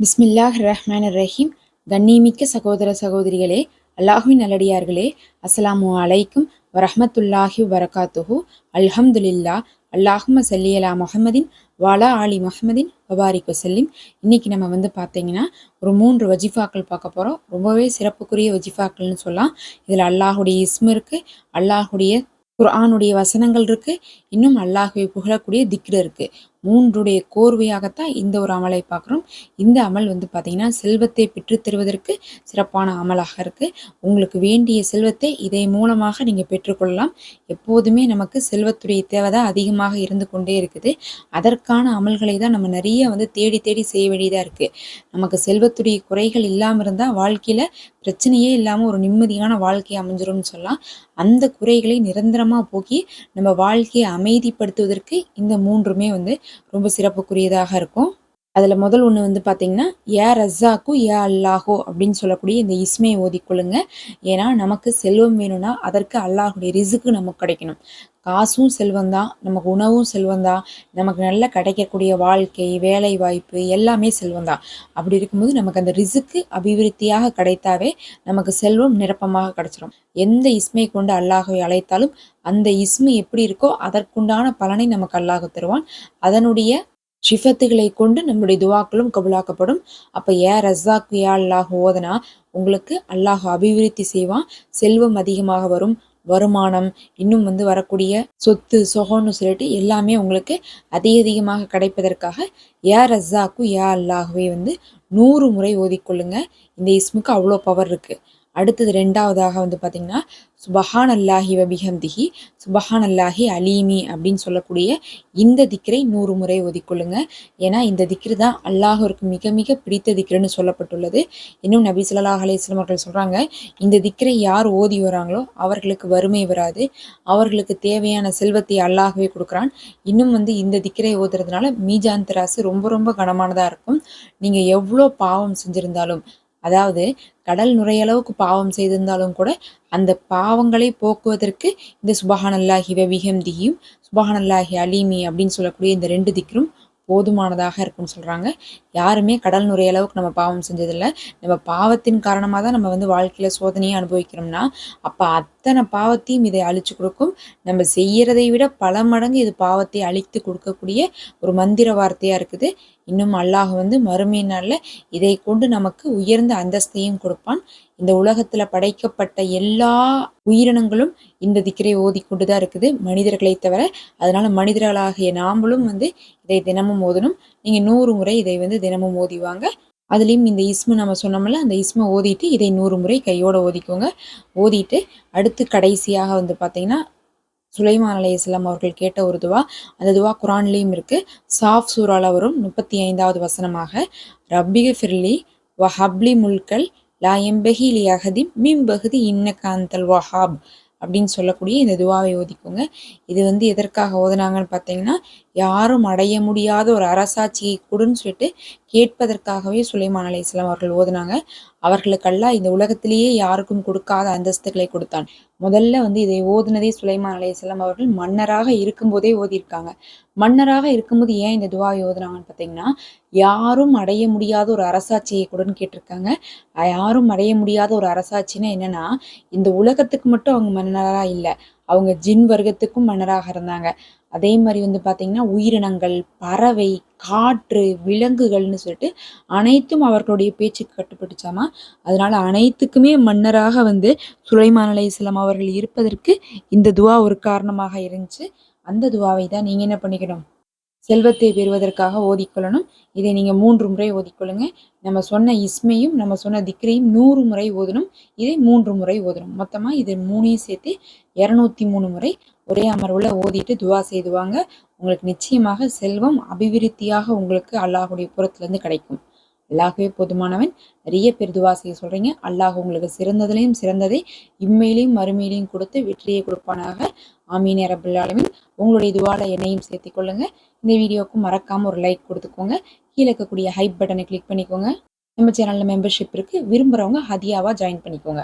பிஸ்மில்லாஹ் ரஹ்மான் ரஹீம் கண்ணிமிக்க சகோதர சகோதரிகளே அல்லாஹுவின் நல்லடியார்களே அஸ்ஸலாமு அலைக்கும் வரஹமத்துல்லாஹி வரகாத்துஹு அல்ஹம்துலில்லா அல்லாஹும சல்லியலா முஹம்மதின் வாலா ஆலி முஹம்மதின் வபாரிக்கு செல்லிம் இன்னைக்கு நம்ம வந்து பார்த்தீங்கன்னா ஒரு மூன்று வஜிஃபாக்கள் பார்க்க போகிறோம் ரொம்பவே சிறப்புக்குரிய வஜிஃபாக்கள்னு சொல்லலாம். இதில் அல்லாஹுடைய இஸ்மு இருக்குது அல்லாஹுடைய குர்ஆனுடைய வசனங்கள் இருக்குது இன்னும் அல்லாஹுவை புகழக்கூடிய திக்ரு இருக்குது மூன்றுடைய கோர்வையாகத்தான் இந்த ஒரு அமலை பார்க்குறோம். இந்த அமல் வந்து பார்த்திங்கன்னா செல்வத்தை பெற்றுத்தருவதற்கு சிறப்பான அமலாக இருக்குது உங்களுக்கு வேண்டிய செல்வத்தை இதை மூலமாக நீங்கள் பெற்றுக்கொள்ளலாம் எப்போதுமே நமக்கு செல்வத்துடைய தேவை தான் அதிகமாக இருந்து கொண்டே இருக்குது. அதற்கான அமல்களை தான் நம்ம நிறைய வந்து தேடி தேடி செய்ய வேண்டியதாக இருக்குது நமக்கு செல்வத்துடைய குறைகள் இல்லாமல் இருந்தால் வாழ்க்கையில் பிரச்சனையே இல்லாமல் ஒரு நிம்மதியான வாழ்க்கை அமைஞ்சிரும்னு சொல்லலாம். அந்த குறைகளை நிரந்தரமாக போக்கி நம்ம வாழ்க்கையை அமைதிப்படுத்துவதற்கு இந்த மூன்றுமே வந்து ரொம்ப சிறப்புக்குரியதாக இருக்கும். அதில் முதல் ஒன்று வந்து பார்த்தீங்கன்னா ஏ ரஸாக்கு ஏ அல்லாஹோ அப்படின்னு சொல்லக்கூடிய இந்த இஸ்மையை ஓதிக்கொள்ளுங்க. ஏன்னா நமக்கு செல்வம் வேணும்னா அதற்கு அல்லாஹுடைய ரிசுக்கு நமக்கு கிடைக்கணும். காசும் செல்வம் தான் நமக்கு உணவும் செல்வம் தான் நமக்கு நல்ல கிடைக்கக்கூடிய வாழ்க்கை வேலை வாய்ப்பு எல்லாமே செல்வம் தான். அப்படி இருக்கும்போது நமக்கு அந்த ரிசுக்கு அபிவிருத்தியாக கிடைத்தாவே நமக்கு செல்வம் நிரப்பமாக கிடைச்சிடும் எந்த இஸ்மை கொண்டு அல்லாஹை அழைத்தாலும் அந்த இஸ்மு எப்படி இருக்கோ அதற்குண்டான பலனை நமக்கு அல்லாஹ் தருவான். அதனுடைய ஷிஃபத்துகளை கொண்டு நம்முடைய துவாக்களும் கபுலாக்கப்படும். அப்போ ஏ ரஸாக் ஏ அல்லாஹ் ஓதனா? உங்களுக்கு அல்லாஹ் அபிவிருத்தி செய்வான் செல்வம் அதிகமாக வரும். வருமானம் இன்னும் வந்து வரக்கூடிய சொத்து சொகம்னு சொல்லிட்டு எல்லாமே உங்களுக்கு அதிக அதிகமாக கிடைப்பதற்காக ஏ ரஸ்ஸாக்கு ஏ அல்லாஹுவை வந்து நூறு முறை ஓதிக்கொள்ளுங்க. இந்த இஸ்முக்கு அவ்வளோ பவர் இருக்குது அடுத்தது ரெண்டாவதாக வந்து பார்த்திங்கன்னா சுபஹான் அல்லாஹி வபிஹம்திஹி சுபஹான் அல்லாஹி அலீமி அப்படின்னு சொல்லக்கூடிய இந்த திக்கரை நூறு முறை ஒதிக்கொள்ளுங்க. ஏன்னா இந்த திக்ரு தான் அல்லாஹருக்கு மிக மிக பிடித்த திக்ருன்னு சொல்லப்பட்டுள்ளது. இன்னும் நபி சொல்லாஹ் அலிஸ்லாம் அவர்கள் சொல்கிறாங்க இந்த திக்கரை யார் ஓதி வராங்களோ அவர்களுக்கு வறுமை வராது. அவர்களுக்கு தேவையான செல்வத்தை அல்லாஹவே கொடுக்குறான். இன்னும் வந்து இந்த திக்கரை ஓதுறதுனால மீஜான் தராசு ரொம்ப ரொம்ப கனமானதாக இருக்கும். நீங்கள் எவ்வளோ பாவம் செஞ்சுருந்தாலும் அதாவது கடல் நுரையளவுக்கு பாவம் செய்திருந்தாலும் கூட அந்த பாவங்களை போக்குவதற்கு இந்த சுபஹானல்லாஹி வபிஹம்தியும் சுபஹானல்லாஹி அலீமி அப்படின்னு சொல்லக்கூடிய இந்த ரெண்டு திக்கரும் போதுமானதாக இருக்கும்னு சொல்கிறாங்க யாருமே கடல் நுரைய அளவுக்கு நம்ம பாவம் செஞ்சதில்லை. நம்ம பாவத்தின் காரணமாக தான் நம்ம வந்து வாழ்க்கையில் சோதனையை அனுபவிக்கிறோம்னா அப்போ அத்தனை பாவத்தையும் இதை அழிச்சு கொடுக்கும். நம்ம செய்யறதை விட பல மடங்கு இது பாவத்தை அழித்து கொடுக்கக்கூடிய ஒரு மந்திர வார்த்தையாக இருக்குது. இன்னும் அல்லாஹ் வந்து மறுமை நாளில் இதை கொண்டு நமக்கு உயர்ந்த அந்தஸ்தையும் கொடுப்பான். இந்த உலகத்தில் படைக்கப்பட்ட எல்லா உயிரினங்களும் இந்த திக்கரை ஓதிக்கொண்டு தான் இருக்குது மனிதர்களை தவிர. அதனால் மனிதர்களாகிய நாமளும் வந்து இதை தினமும் ஓதணும். நீங்கள் நூறு முறை இதை வந்து தினமும் ஓதிவாங்க அதுலேயும் இந்த இஸ்மு நம்ம சொன்னோம்ல அந்த இஸ்மை ஓதிட்டு இதை நூறு முறை கையோடு ஓதிக்கோங்க. ஓதிட்டு அடுத்து கடைசியாக வந்து பார்த்தீங்கன்னா சுலைமான் அலை இஸ்லாம் அவர்கள் கேட்ட ஒரு துவா. அந்த துவா குரான்லேயும் இருக்குது சாஃப் சூறால வரும். முப்பத்தி ஐந்தாவது வசனமாக ரப்பிக ஃபிர்லி வஹப்லி முல்கல் லா எம்பகி லி அகதி மிம்பகுதி இன்ன காந்தல் வஹாப். அப்படின்னு சொல்லக்கூடிய இந்த துவாவை ஓதிக்கோங்க. இது வந்து எதற்காக ஓதுனாங்கன்னு பார்த்தீங்கன்னா யாரும் அடைய முடியாத ஒரு அரசாட்சியை கொடுன்னு சொல்லிட்டு கேட்பதற்காகவே சுலைமான் அலி இஸ்லாம் அவர்கள் ஓதுனாங்க. அவர்களுக்கெல்லாம் இந்த உலகத்திலேயே யாருக்கும் கொடுக்காத அந்தஸ்துகளை கொடுத்தான். முதல்ல வந்து இதை ஓதுனதே சுலைமான் அலி இஸ்லாம் அவர்கள் மன்னராக இருக்கும்போதே ஓதியிருக்காங்க. மன்னராக இருக்கும்போது ஏன் இந்த துவா ஓதுனாங்கன்னு பார்த்தீங்கன்னா யாரும் அடைய முடியாத ஒரு அரசாட்சியை கூடன்னு கேட்டிருக்காங்க. யாரும் அடைய முடியாத ஒரு அரசாட்சின்னா என்னன்னா இந்த உலகத்துக்கு மட்டும் அவங்க மன்னராக இல்லை அவங்க ஜின் வர்க்கத்துக்கும் மன்னராக இருந்தாங்க. அதே மாதிரி வந்து பார்த்திங்கன்னா உயிரினங்கள் பறவை காற்று விலங்குகள்னு சொல்லிட்டு அனைத்தும் அவர்களுடைய பேச்சுக்கு கட்டுப்பட்டுச்சாமா? அதனால் அனைத்துக்குமே மன்னராக வந்து சுலைமான் அலை இஸ்லாம் அவர்கள் இருப்பதற்கு இந்த துவா ஒரு காரணமாக இருந்துச்சு. அந்த துவாவை தான் நீங்கள் என்ன பண்ணிக்கணும்? செல்வத்தை பெறுவதற்காக ஓதிக்கொள்ளணும். இதை நீங்கள் மூன்று முறை ஓதிக்கொள்ளுங்க. நம்ம சொன்ன இஸ்மையும் நம்ம சொன்ன திக்ரையும் நூறு முறை ஓதணும். இதை மூன்று முறை ஓதணும். மொத்தமாக இது மூணையும் சேர்த்து இரநூத்தி மூணு முறை ஒரே அமர்வில் ஓதிட்டு துவா செய்துவாங்க. உங்களுக்கு நிச்சயமாக செல்வம் அபிவிருத்தியாக உங்களுக்கு அல்லாஹுடைய புறத்துலேருந்து கிடைக்கும். அல்லாஹவே போதுமானவன். நிறைய பேர் துவா செய்ய சொல்கிறீங்க அல்லாஹ் உங்களுக்கு சிறந்ததுலேயும் சிறந்ததை இம்மையிலையும் மறுமையிலையும் கொடுத்து வெற்றியை கொடுப்பானாக. ஆமீன் ரபுல்லாலுமின் உங்களுடைய துவால என்னையும் சேர்த்து கொள்ளுங்க. இந்த வீடியோவுக்கும் மறக்காமல் ஒரு லைக் கொடுத்துக்கோங்க. கீழே இருக்கக்கூடிய ஹைப் பட்டனை கிளிக் பண்ணிக்கோங்க. நம்ம சேனலில் மெம்பர்ஷிப் இருக்குது விரும்புகிறவங்க ஹதியாவாக ஜாயின் பண்ணிக்கோங்க.